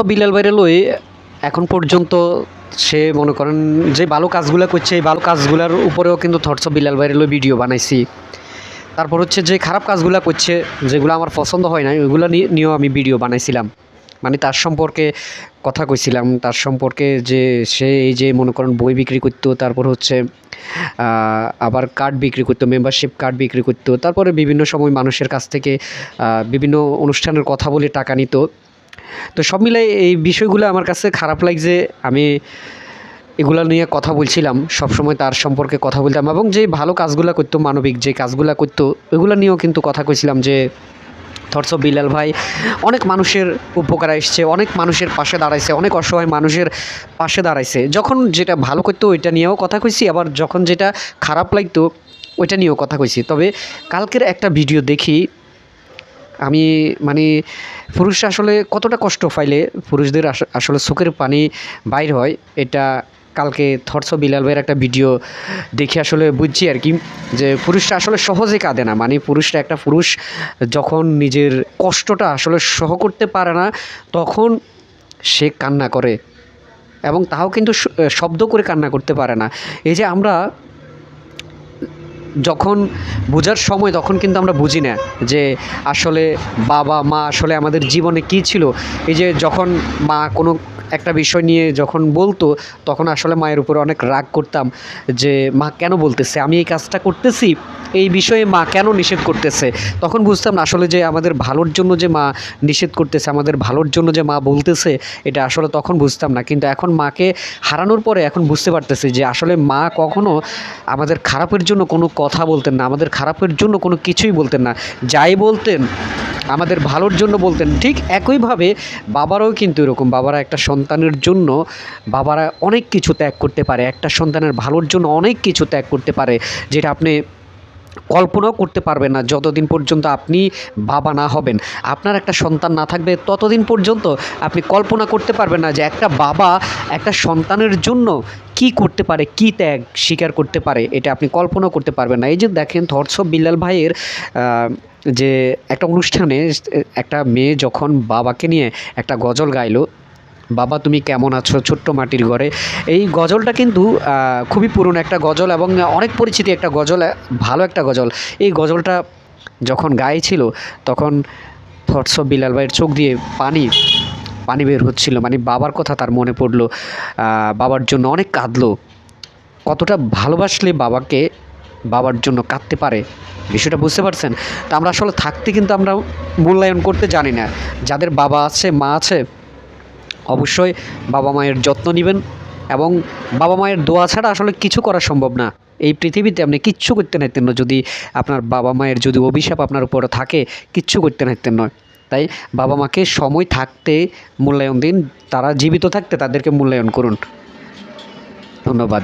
Of Bilal বাইরে লই এখন পর্যন্ত সে মনে করেন যে ভালো কাজগুলো করছে, এই ভালো কাজগুলোর উপরেও কিন্তু অফ বিলাল বাইরে লই ভিডিও বানাইছি। তারপর হচ্ছে যে খারাপ কাজগুলো করছে, যেগুলো আমার পছন্দ হয় না ওইগুলো নিয়ে, নিয়েও আমি ভিডিও বানাইছিলাম। মানে তার সম্পর্কে কথা কইছিলাম, তার সম্পর্কে যে সে এই যে মনে করেন বই বিক্রি করতো, তারপর হচ্ছে আবার কার্ড বিক্রি করতো মেম্বারশিপ কার্ড বিক্রি করতো, তারপরে বিভিন্ন সময় মানুষের কাছ থেকে বিভিন্ন অনুষ্ঠানের কথা বলে টাকা নিত। তো সব মিলাই এই বিষয়গুলো আমার কাছে খারাপ লাগছে। আমি এগুলো নিয়ে কথা বলছিলাম, সবসময় তার সম্পর্কে কথা বলতাম এবং যে ভালো কাজগুলো করতো মানবিক, যে কাজগুলো করতো ওইগুলো নিয়েও কিন্তু কথা কইছিলাম যে অফ বিলাল ভাই, অনেক মানুষের উপকার এসছে অনেক মানুষের পাশে দাঁড়াইছে, অনেক অসহায় মানুষের পাশে দাঁড়াইছে। যখন যেটা ভালো করতো ওইটা নিয়েও কথা কইছি, আবার যখন যেটা খারাপ লাগতো, ওইটা নিয়েও কথা কইছি। তবে কালকের একটা ভিডিও দেখি আমি মানে পুরুষরা আসলে কতটা কষ্ট পাইলে পুরুষদের আস- আসলে চোখের পানি বাইর হয়, এটা কালকে অফ বিলাল ভাইয়ের একটা ভিডিও দেখে আসলে বুঝছি আর কি, যে পুরুষরা আসলে সহজে কাঁদে না। মানে পুরুষরা একটা পুরুষ যখন নিজের কষ্টটা আসলে সহ করতে পারে না, তখন সে কান্না করে এবং তাও কিন্তু শব্দ করে কান্না করতে পারে না। এই যে আমরা যখন বোঝার সময় তখন কিন্তু আমরা বুঝি না যে আসলে বাবা, মা আসলে আমাদের জীবনে কী ছিল। এই যে যখন মা কোনো একটা বিষয় নিয়ে যখন বলতো, তখন আসলে মায়ের উপরে অনেক রাগ করতাম যে, মা কেন বলতেছে? আমি এই কাজটা করতেছি, এই বিষয়ে মা কেন নিষেধ করতেছে? তখন বুঝতাম না আসলে যে, আমাদের ভালোর জন্য যে মা নিষেধ করতেছে, আমাদের ভালোর জন্য যে মা বলতেছে, এটা আসলে তখন বুঝতাম না। কিন্তু এখন মাকে হারানোর পরে এখন বুঝতে পারতেছি যে, আসলে মা কখনো আমাদের খারাপের জন্য কোনো কথা বলতেন না, আমাদের খারাপের জন্য কোনো কিছুই বলতেন না। যাই বলতেন, আমাদের ভালোর জন্য বলতেন। ঠিক একইভাবে বাবারাও কিন্তু এরকম, বাবারা একটা সন্তানের জন্য বাবারা অনেক কিছু ত্যাগ করতে পারে। একটা সন্তানের ভালোর জন্য অনেক কিছু ত্যাগ করতে পারে, যেটা আপনি কল্পনাও করতে পারবেন না যতদিন পর্যন্ত আপনি বাবা না হবেন। আপনার একটা সন্তান না থাকবে ততদিন পর্যন্ত আপনি কল্পনা করতে পারবেন না যে একটা বাবা একটা সন্তানের জন্য কি করতে পারে, কি ত্যাগ স্বীকার করতে পারে, এটা আপনি কল্পনাও করতে পারবেন না। এই যে দেখেন অফ বিল্লাল ভাইয়ের যে একটা অনুষ্ঠানে, একটা মেয়ে যখন বাবাকে নিয়ে একটা গজল গাইলো বাবা, তুমি কেমন আছো? ছোট্ট মাটির ঘরে। এই গজলটা কিন্তু খুবই পুরনো একটা গজল এবং অনেক পরিচিতি একটা গজল ভালো একটা গজল। এই গজলটা যখন গাইছিল, তখন থটস বিলাল ভাইয়ের চোখ দিয়ে পানি পানি বের হচ্ছিল। মানে বাবার কথা তার মনে পড়ল। বাবার জন্য অনেক কাঁদলো। কতটা ভালোবাসলে বাবাকে বাবার জন্য কাঁদতে পারে, বিষয়টা বুঝতে পারছেন? তা আমরা আসলে থাকতে কিন্তু আমরা মূল্যায়ন করতে জানি না। যাদের বাবা আছে, মা আছে অবশ্যই বাবা মায়ের যত্ন নেবেন এবং বাবা মায়ের দোয়া ছাড়া আসলে কিছু করা সম্ভব না। এই পৃথিবীতে আপনি কিচ্ছু করতে নাইতেন না। যদি আপনার বাবা মায়ের যদি অভিশাপ আপনার উপরে থাকে, কিচ্ছু করতে নাইতেন নয় তাই বাবা মাকে সময় থাকতে মূল্যায়ন দিন, তারা জীবিত থাকতে তাদেরকে মূল্যায়ন করুন। ধন্যবাদ।